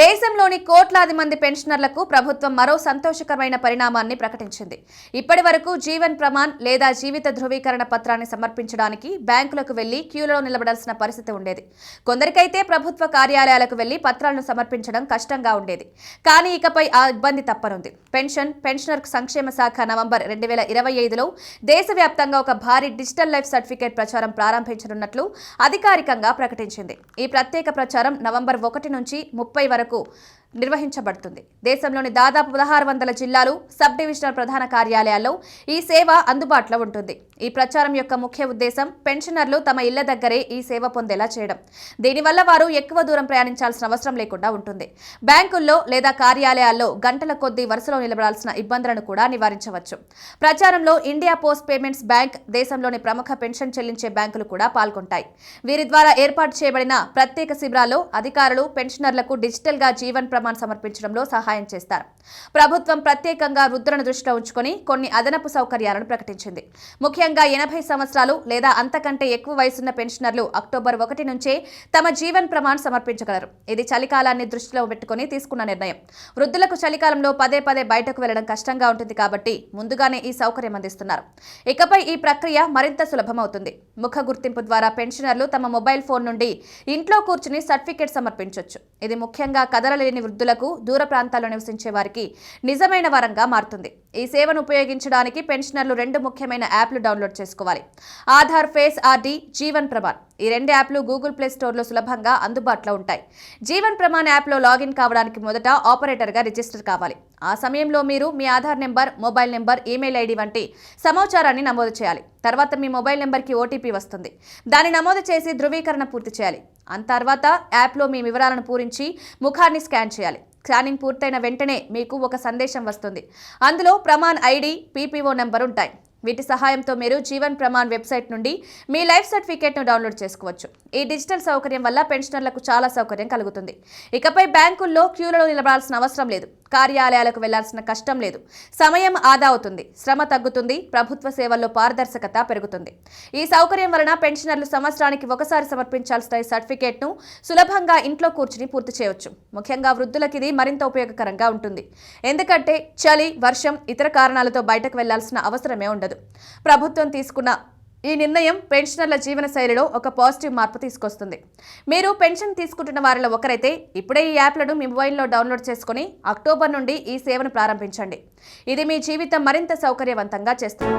దేశంలోని కోట్లాది మంది పెన్షనర్లకు ప్రభుత్వం మరో సంతోషకరమైన పరిణామాన్ని ప్రకటించింది. ఇప్పటి వరకు జీవన్ ప్రమాణ్ లేదా జీవిత ధృవీకరణ పత్రాన్ని సమర్పించడానికి బ్యాంకులకు వెళ్ళి క్యూలో నిలబడాల్సిన పరిస్థితి ఉండేది. కొందరికైతే ప్రభుత్వ కార్యాలయాలకు వెళ్ళి పత్రాలను సమర్పించడం కష్టంగా ఉండేది. కానీ ఇకపై ఆ ఇబ్బంది తప్పనుంది. పెన్షన్ పెన్షనర్ సంక్షేమ శాఖ నవంబర్ రెండు వేల ఇరవై ఐదులో దేశవ్యాప్తంగా ఒక భారీ డిజిటల్ లైఫ్ సర్టిఫికేట్ ప్రచారం ప్రారంభించనున్నట్లు అధికారికంగా ప్రకటించింది. ఈ ప్రత్యేక ప్రచారం నవంబర్ ఒకటి నుంచి ముప్పై వరకు వరకు నిర్వహించబడుతుంది. దేశంలోని దాదాపు పదహారు వందల జిల్లాలు సబ్ డివిజనల్ ప్రధాన కార్యాలయాల్లో ఈ సేవ అందుబాటులో ఉంటుంది. ఈ ప్రచారం యొక్క ముఖ్య ఉద్దేశం పెన్షనర్లు తమ ఇళ్ళ దగ్గరే ఈ సేవ పొందేలా చేయడం. దీనివల్ల వారు ఎక్కువ దూరం ప్రయాణించాల్సిన అవసరం లేకుండా ఉంటుంది. బ్యాంకుల్లో లేదా కార్యాలయాల్లో గంటల కొద్దీ వరుసలో నిలబడాల్సిన ఇబ్బందులను కూడా నివారించవచ్చు. ప్రచారంలో ఇండియా పోస్ట్ పేమెంట్స్ బ్యాంక్ దేశంలోని ప్రముఖ పెన్షన్ చెల్లించే బ్యాంకులు కూడా పాల్గొంటాయి. వీరి ద్వారా ఏర్పాటు చేయబడిన ప్రత్యేక శిబిరాల్లో అధికారులు పెన్షనర్లకు డిజిటల్గా జీవన్ సమర్పించడంలో సహాయం చేస్తారు. ప్రభుత్వం ప్రత్యేకంగా వృద్ధులను దృష్టిలో ఉంచుకొని కొన్ని అదనపు సౌకర్యాలను ప్రకటించింది. ముఖ్యంగా ఎనభై సంవత్సరాలు లేదా అంతకంటే ఎక్కువ వయసున్న పెన్షనర్లు అక్టోబర్ ఒకటి నుంచే తమ జీవన్ ప్రమాణ్ సమర్పించగలరు. ఇది చలికాలాన్ని దృష్టిలో పెట్టుకుని తీసుకున్న నిర్ణయం. వృద్ధులకు చలికాలంలో పదే పదే బయటకు వెళ్ళడం కష్టంగా ఉంటుంది కాబట్టి ముందుగానే ఈ సౌకర్యం అందిస్తున్నారు. ఇకపై ఈ ప్రక్రియ మరింత సులభమవుతుంది. ముఖ గుర్తింపు ద్వారా పెన్షనర్లు తమ మొబైల్ ఫోన్ నుండి ఇంట్లో కూర్చుని సర్టిఫికేట్ సమర్పించవచ్చు ఇది ముఖ్యంగా కదలలేని వృద్ధులకు దూర ప్రాంతాల్లో నివసించే వారికి నిజమైన వరంగా మారుతుంది. ఈ సేవను ఉపయోగించడానికి పెన్షనర్లు రెండు ముఖ్యమైన యాప్లు డౌన్లోడ్ చేసుకోవాలి. ఆధార్ ఫేస్ ఆర్డి జీవన్ ప్రమాణ్ ఈ రెండు యాప్లు గూగుల్ ప్లే స్టోర్లో సులభంగా అందుబాటులో ఉంటాయి. జీవన్ ప్రమాణ్ యాప్లో లాగిన్ కావడానికి మొదట ఆపరేటర్గా రిజిస్టర్ కావాలి. ఆ సమయంలో మీరు మీ Aadhaar number mobile number email ID వంటి సమాచారాన్ని నమోదు చేయాలి. తర్వాత మీ మొబైల్ నెంబర్కి ఓటీపీ వస్తుంది. దాన్ని నమోదు చేసి ధృవీకరణ పూర్తి చేయాలి. ఆ తర్వాత యాప్లో మీ వివరాలను పూరించి ముఖాన్ని స్కాన్ చేయాలి. స్కానింగ్ పూర్తయిన వెంటనే మీకు ఒక సందేశం వస్తుంది. అందులో ప్రమాణ్ ఐడి పీపీఓ నెంబర్ ఉంటాయి. వీటి సహాయంతో మీరు జీవన్ ప్రమాణ్ వెబ్సైట్ నుండి మీ లైఫ్ సర్టిఫికేట్ను డౌన్లోడ్ చేసుకోవచ్చు. ఈ డిజిటల్ సౌకర్యం వల్ల పెన్షనర్లకు చాలా సౌకర్యం కలుగుతుంది. ఇకపై బ్యాంకుల్లో క్యూలలో నిలబడాల్సిన అవసరం లేదు. కార్యాలయాలకు వెళ్ళాల్సిన కష్టం లేదు. సమయం ఆదా అవుతుంది. శ్రమ తగ్గుతుంది. ప్రభుత్వ సేవల్లో పారదర్శకత పెరుగుతుంది. ఈ సౌకర్యం వలన పెన్షనర్లు సంవత్సరానికి ఒకసారి సమర్పించాల్సిన సర్టిఫికేట్ను సులభంగా ఇంట్లో కూర్చుని పూర్తి చేయవచ్చు. ముఖ్యంగా వృద్ధులకు ఇది మరింత ఉపయోగకరంగా ఉంటుంది. ఎందుకంటే చలి వర్షం ఇతర కారణాలతో బయటకు వెళ్ళాల్సిన అవసరమే ఉండదు. ప్రభుత్వం తీసుకున్న ఈ నిర్ణయం పెన్షనర్ల జీవన శైలిలో ఒక పాజిటివ్ మార్పు తీసుకొస్తుంది. మీరు పెన్షన్ తీసుకుంటున్న వారిలో ఒకరైతే ఇప్పుడే ఈ యాప్లను మీ మొబైల్లో డౌన్లోడ్ చేసుకుని అక్టోబర్ నుండి ఈ సేవను ప్రారంభించండి. ఇది మీ జీవితం మరింత సౌకర్యవంతంగా చేస్తుంది.